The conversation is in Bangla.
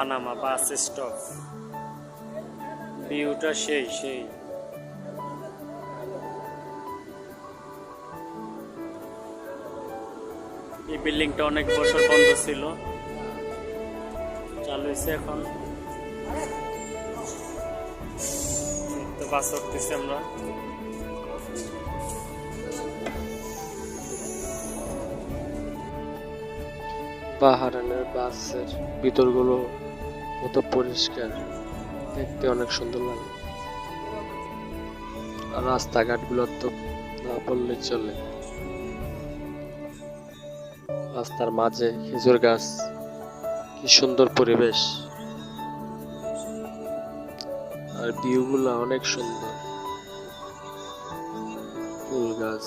হানামা বাস স্টপ ভিউটা সেই সেই। এই বিল্ডিংটা অনেক বছর বন্ধ ছিল। চালু হয়েছে এখন। তো বাস উঠতেছি আমরা। বাহারানের বাসের ভিতরগুলো কত পরিষ্কার। দেখতে অনেক সুন্দর লাগে। রাস্তাঘাটগুলো তো না বললে চলে। রাস্তার মাঝে খেজুর গাছ, কি সুন্দর পরিবেশ। আর ভিউগুলো অনেক সুন্দর। ফুল গাছ।